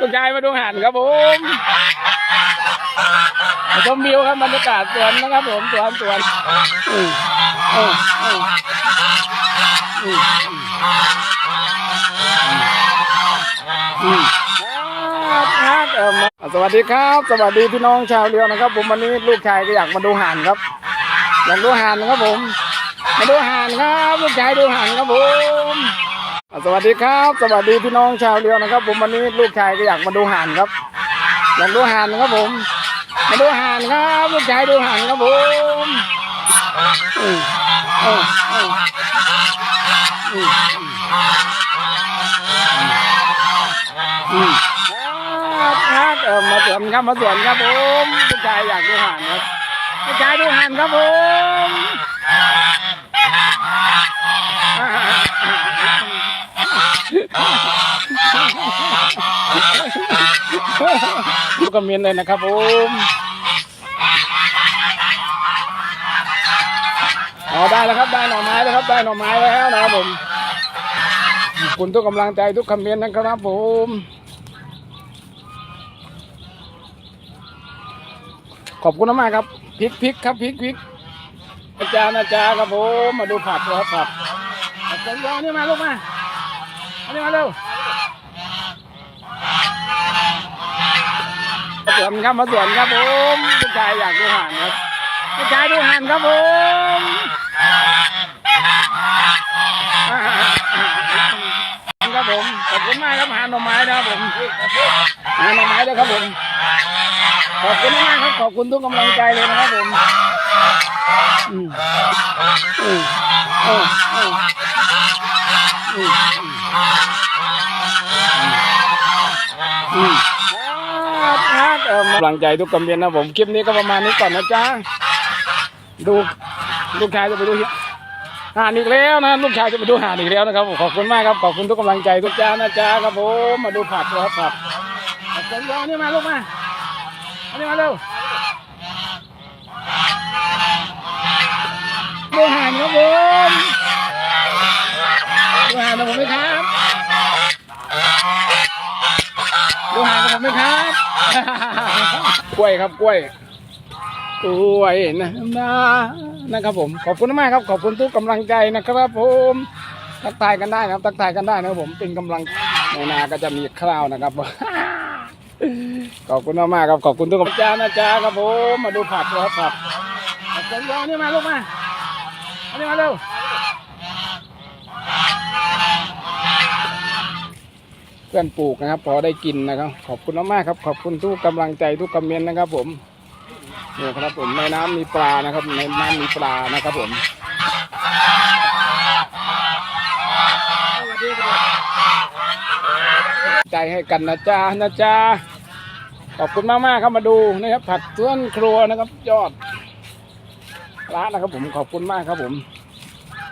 ลูกชายมาดูหันครับผมมาชมวิวครับบรรยากาศสวนนะครับผมสวนสวนสวัสดีครับ สวัสดีพี่น้องชาวเรือนะครับ ผมวันนี้ลูกชายก็อยากมาดูห่านครับ อยากดูห่านนะครับผม มาดูห่านครับ ลูกชายดูห่านครับผม สวัสดีครับ สวัสดีพี่น้องชาวเรือนะครับ ผมวันนี้ลูกชายก็อยากมาดูห่านครับอยากดูห่านนะครับผม มาดูห่านครับ ลูกชายดูห่านครับผมอืมอืมมอืมอืมครับครับเออมาสวนครับมาสวนครับผมลูกชายอยากดูห่านครับลูกชายดูห่านครับผม กกระเมียนเลยนะครับผมอ๋อได้แล้วครับได้หน่อไม้แล้วครับได้หน่อไม้แล้วนะครับผมขอบคุณทุกกำลังใจทุกคอมเมนต์นะครับผมขอบคุณมากครับพริกพริกครับพริกพริกอาจารย์อาจารย์ครับผมมาดูผักครับผักเอาเดี๋ยวนี่มาลูกมาอันนี้มาเร็ว มา สวนครับมาสวนครับผมลูกชายอยากดูห่านครับลูกชายดูห่านครับผมครับผมขอบคุณมากครับหาหน่อไม้นะครับผมหาหน่อไม้ด้วยครับผมขอบคุณมากครับขอบคุณทุกกำลังใจเลยนะครับผมอืมอืมอืมอืมอืมอืม ครับครับเออกำ ลังใจทุกคอมเมนต์นะผมคลิปนี้ก็ประมาณนี้ก่อนนะจ๊ะดูลูกชายจะไปดูหานอีกแล้วนะลูกชายจะไปดูหานอีกแล้วนะครับขอบคุณมากครับขอบคุณทุกกำลังใจทุกจ้านะจ๊ะครับผมมาดูผักครับผักขอบคุณอันนี้มาลูกมาอันนี้มาเร็วดูหานครับผมดูหานนะผมไหมครับดูหางกับผมไหมครับ กล้วยครับกล้วยกล้วยนะนะนะครับผม ขอบคุณมากครับ ขอบคุณทุกกำลังใจนะครับผมทักทายกันได้นะครับทักทายกันได้นะครับผมเป็นกำลังในนาก็จะมีข้าวนะครับขอบคุณมากๆครับขอบคุณทุกกำลังใจนะจ๊ะครับผมมาดูผักครับผักขอบคุณอันนี้มาลูกมาอันนี้มาเร็ว เพื่อนปลูกนะครับ พอได้กินนะครับ ขอบคุณมากๆครับ ขอบคุณทุกกำลังใจทุกคอมเมนต์นะครับผมเนี่ยครับผมในน้ำมีปลานะครับ ในน้ำมีปลานะครับผมใจให้กันนะจ๊ะนะจ๊ะขอบคุณมากๆครับมาดูนะครับ ผักสวนครัวนะครับยอดร้านนะครับผมขอบคุณมากครับผม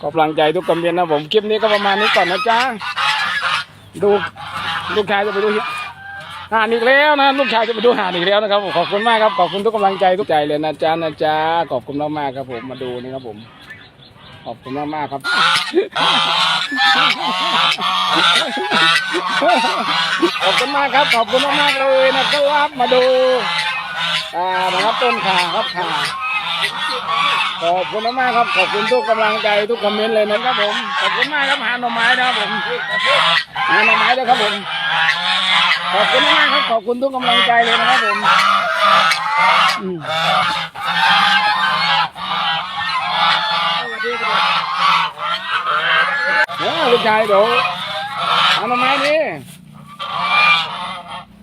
ขอบกำลังใจทุกคอมเมนต์นะผมคลิปนี้ก็ประมาณนี้ก่อนนะจ๊ะดู ลูกชายจะไปดูหานอีกแล้วนะลูกชายจะไปดูหานอีกแล้วนะครับผมขอบคุณมากครับขอบคุณทุกกำลังใจทุกใจเลยนะจ๊ะนะจ๊ะขอบคุณมากมากครับผมมาดูนี่ครับผม ขอบคุณมากมากครับขอบคุณมากครับขอบคุณมากมากเลยนะครับมาดูอ่านะครับต้นขาครับขา ขอบคุณมากๆครับ ขอบคุณทุกกำลังใจทุกคอมเมนต์เลยนะครับผม ขอบคุณมากครับหาหน่อไม้นะครับผมหาหน่อไม้ด้วยครับผม ขอบคุณมากครับ ขอบคุณทุกกำลังใจเลยนะครับผมอืมเออลูกชายเดี๋ยวเอาหน่อไม้นี่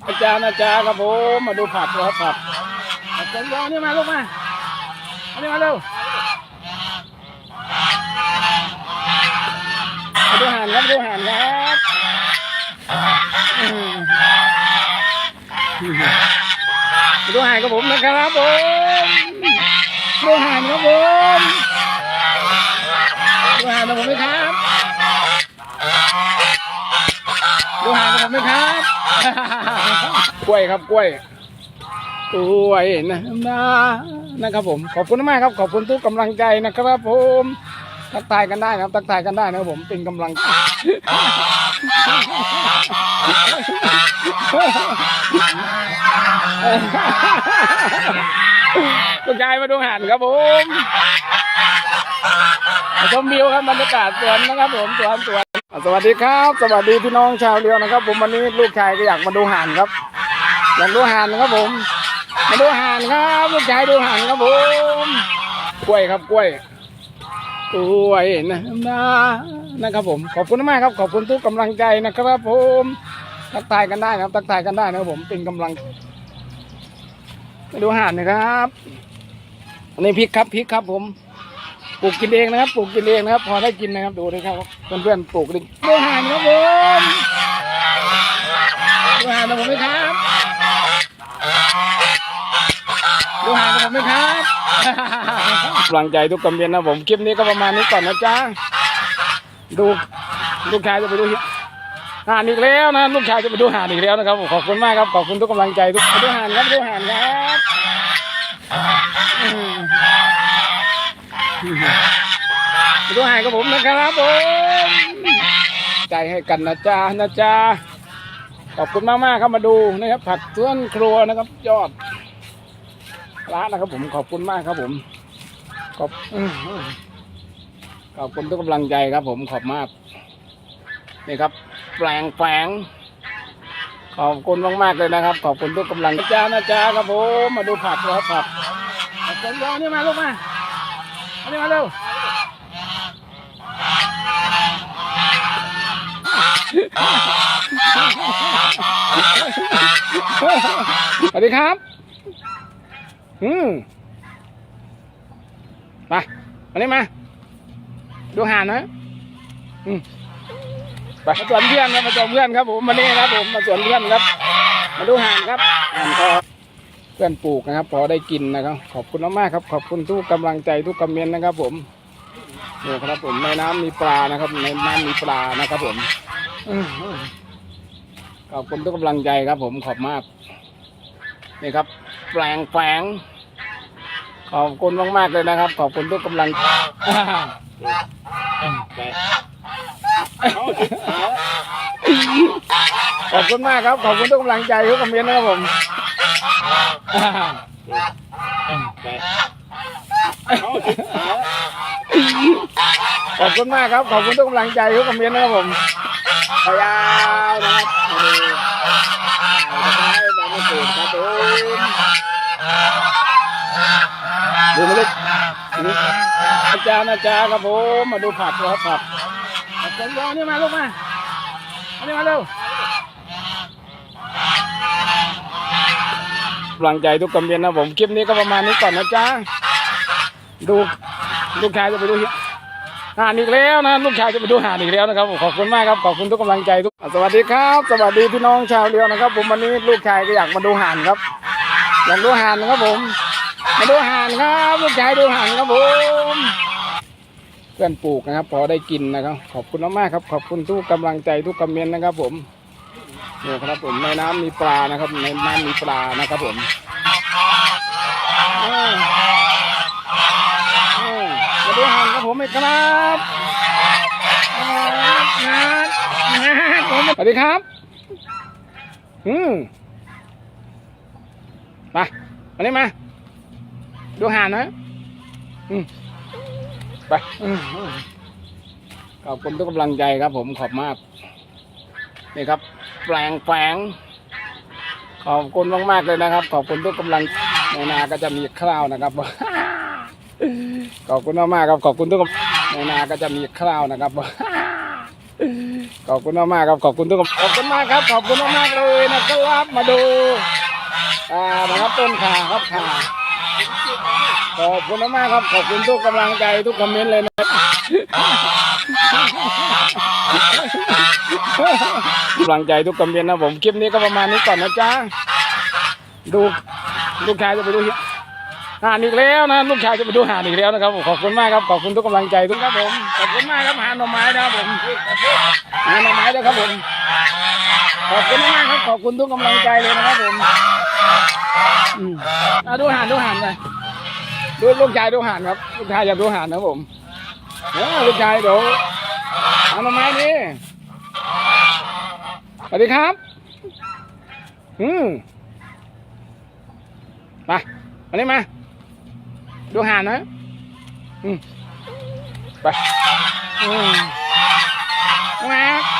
อาจารย์อาจารย์ครับผม มาดูผักครับผักขอบคุณอันนี้มาลูกมาอันนี้มาเร็วมา ดูห่านครับดูห่านครับดูห่านกับผมนะครับผมดูห่านครับผมดูห่านกับผมไหมครับดูห่านกับผมไหมครับกล้วยครับกล้วยกล้วยนะนะนะครับผมขอบคุณมากครับขอบคุณทุกกำลังใจนะครับผม ทักทายกันได้นะครับ ทักทายกันได้นะครับผมเป็นกำลังลูกชายมาดูหันครับผมชมวิวครับบรรยากาศสวนนะครับผมสวนสวนสวัสดีครับ สวัสดีพี่น้องชาวเรือนะครับ ผมวันนี้ลูกชายก็อยากมาดูห่านครับ อยากดูห่านนะครับผม มาดูห่านครับ ลูกชายดูห่านครับผม กล้วยครับกล้วย กล้วยนะนะนะครับผมขอบคุณมากครับขอบคุณทุกกำลังใจนะครับผมทักทายกันได้นะครับทักทายกันได้นะครับผมเป็นกำลังมาดูห่านนะครับอันนี้พริกครับพริกครับ ผมปลูกกินเองนะครับปลูกกินเองนะครับ พอได้กินนะครับดูด้วยครับเพื่อนๆปลูกดิดูห่านครับผมดูห่านนะผมไหมครับดูห่านนะผมไหมครับ กำลังใจทุกกำเมนียนะผมคลิปนี้ก็ประมาณนี้ก่อนนะจ๊ะดูลูกชายจะไปดูหานอีกแล้วนะลูกชายจะไปดูหานอีกแล้วนะครับขอบคุณมากครับขอบคุณทุกกำลังใจทุกดูหานครับดูหานครับไปดูหานกับผมนะครับผมใจให้กันนะจ๊ะนะจ๊ะขอบคุณมากมากครับมาดูนะครับผักสวนครัวนะครับ ยอดร้านนะครับผมขอบคุณมากครับผม ขอบอืมขอบคุณทุกกำลังใจครับ ผมขอบมาก นี่ครับ แปลงแปลงขอบคุณมากๆเลยนะครับ ขอบคุณทุกกำลังใจนะจ๊ะครับผมมาดูผักนะครับผักผักสวนยอนี่มาลูกมาอันนี้มาเร็วสวัสดีครับ อืม มาอันนี้มา ดูห่านนะอืมไปมาสวนเพื่อนครับมาสวนเพื่อนครับผมมานี่ครับผมมาสวนเพื่อนครับ มาดูห่านครับห่านพอเพื่อนปลูกนะครับ พอได้กินนะครับ ขอบคุณมากๆครับ ขอบคุณทุกกำลังใจทุกคอมเมนต์นะครับ ผมนี่ครับผมในน้ำมีปลานะครับ ในน้ำมีปลานะครับ ผมอื้อหือขอบคุณทุกกำลังใจครับ ผมขอบมากนี่ครับ แปลงแปลง ขอบคุณมากๆเลยนะครับ ขอบคุณทุกกำลังขอบคุณมากครับ ขอบคุณทุกกำลังใจทุกคอมเมนต์นะครับผมขอบคุณมากครับ ขอบคุณทุกกำลังใจทุกคอมเมนต์นะครับผมพยายาวนะครับให้แบบไม่ตื่นครับผม ดูมาเลยนี่อาจารย์อาจารย์ครับผมมาดูผักครับผักผักสวนยอนี่มาลูกมาอันนี้มาเร็วกำลังใจทุกคอมเมนต์นะผมคลิปนี้ก็ประมาณนี้ก่อนนะจ๊ะดูลูกชายจะไปดูหานอีกแล้วนะลูกชายจะไปดูหานอีกแล้วนะครับผมขอบคุณมากครับขอบคุณทุกกำลังใจทุกสวัสดีครับ สวัสดีพี่น้องชาวเรือนะครับ ผมวันนี้ลูกชายก็อยากมาดูหานครับอยากดูหานนะครับผม มาดูห่านครับลูกชายดูห่านครับผมเพื่อนปลูกนะครับ พอได้กินนะครับ ขอบคุณมากๆครับ ขอบคุณทุกกำลังใจทุกคอมเมนต์นะครับ ผมเนี่ยครับผมในน้ำมีปลานะครับ ในน้ำมีปลานะครับผมมาดูห่านครับผมไหมครับอ่างานงานผมสวัสดีครับ อืมมาอันนี้มา ดูห่านนะอืมไปอืมขอบคุณทุกกำลังใจครับ ผมขอบมากนี่ครับ แปลงแปลงขอบคุณมากๆเลยนะครับ ขอบคุณทุกกำลังในนาก็จะมีข้าวนะครับขอบคุณมากๆครับขอบคุณทุกกำในนาก็จะมีข้าวนะครับขอบคุณมากๆครับขอบคุณทุกคนขอบคุณมากครับ ขอบคุณมากๆเลยนะครับมาดูอ่านะครับต้นขาครับขา ขอบคุณมากๆครับ ขอบคุณทุกกำลังใจทุกคอมเมนต์เลยนะครับกำลังใจทุกคอมเมนต์นะผมคลิปนี้ก็ประมาณนี้ก่อนนะจ๊ะดูลูกชายจะไปดูห่านอีกแล้วนะลูกชายจะไปดูห่านอีกแล้วนะครับผมขอบคุณมากครับขอบคุณทุกกำลังใจทุกครับผมขอบคุณมากครับหาหน่อไม้นะครับผมหาหน่อไม้ด้วยครับผมขอบคุณมากครับขอบคุณทุกกำลังใจเลยนะครับผม อืมอะดูหานดูหานไปดูลูกชายดูหานครับ ลูกชายอยากดูหานนะผมเออลูกชายเดี๋ยวเอามาไม้ดิสวัสดีครับ อืมมามานี่มา ดูหานนะอืมไปอืมมา